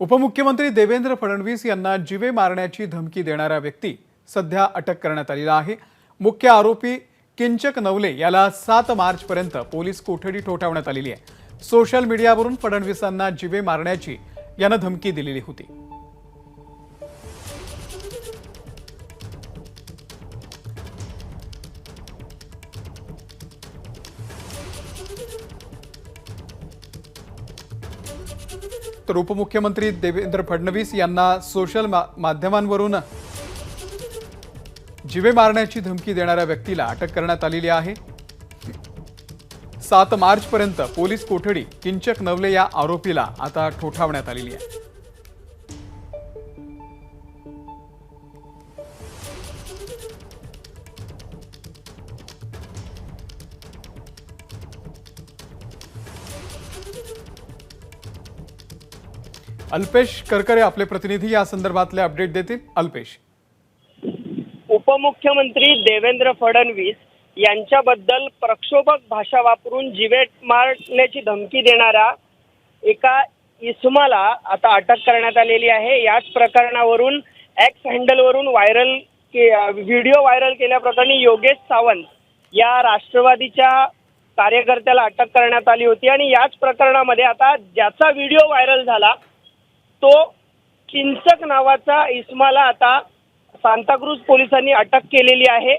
उपमुख्यमंत्री देवेंद्र फडणवीस यांना जिवे मारण्याची धमकी देणारा व्यक्ती सध्या अटक करण्यात आलेला आहे. मुख्य आरोपी किंचक नवले याला सात मार्चपर्यंत पोलीस कोठडी ठोठावण्यात आलेली आहे. सोशल मीडियावरून फडणवीसांना जिवे मारण्याची यानं धमकी दिलेली होती. तर उपमुख्यमंत्री देवेंद्र फडणवीस यांना सोशल मा- माध्यमांवरून जिवे मारण्याची धमकी देणाऱ्या व्यक्तीला अटक करण्यात आलेली आहे. सात मार्चपर्यंत पोलीस कोठडी किंचक नवले या आरोपीला आता ठोठावण्यात आलेली आहे. अल्पेश करकरे आपले प्रतिनिधी या संदर्भातले अपडेट देतील. अल्पेश. उपमुख्यमंत्री देवेंद्र फडणवीस यांच्याबद्दल प्रक्षोभक भाषा वापरून जिवेट मारण्याची धमकी देणाऱ्या एका इसमाला आता अटक करण्यात आलेली आहे. याच प्रकरणावरून एक्स हँडलवरून व्हायरल के व्हिडिओ व्हायरल केल्याप्रकरणी योगेश सावंत या राष्ट्रवादीच्या कार्यकर्त्याला अटक करण्यात आली होती. आणि याच प्रकरणामध्ये आता ज्याचा व्हिडिओ व्हायरल झाला तो किंचक नावाचा इस्माला आता सांताक्रूज पोलिसांनी अटक केलेली आहे.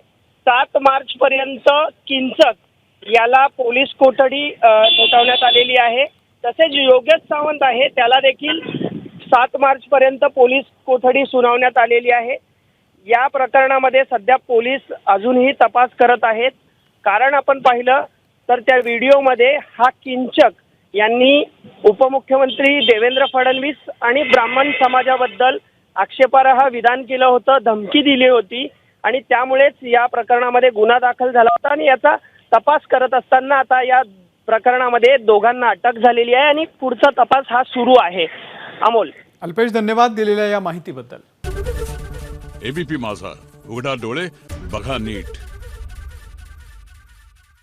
सात मार्च पर्यंत किंचक याला पोलीस कोठडी अ, ठोठावण्यात आलेली आहे. तसेच योगेश सावंत आहे त्याला देखील सात मार्च पर्यंत पोलीस कोठडी सुनावण्यात आलेली आहे. या प्रकरणामध्ये सध्या पोलीस अजूनही तपास करत आहेत. कारण आपण पाहिलं तर त्या व्हिडिओमध्ये हा किंचक यांनी उपमुख्यमंत्री देवेंद्र फडणवीस आणि ब्राह्मण समाजाबद्दल आक्षेपार्ह विधान केलं होतं धमकी दिली होती आणि त्यामुळेच या प्रकरणामध्ये गुन्हा दाखल झाला होता आणि याचा तपास करत असताना आता या प्रकरणामध्ये दोघांना अटक झालेली आहे आणि पुढचा तपास हा सुरू आहे. अमोल. अल्पेश धन्यवाद दिलेल्या या माहितीबद्दल. एबीपी माझा उघडा डोळे बघा नीट.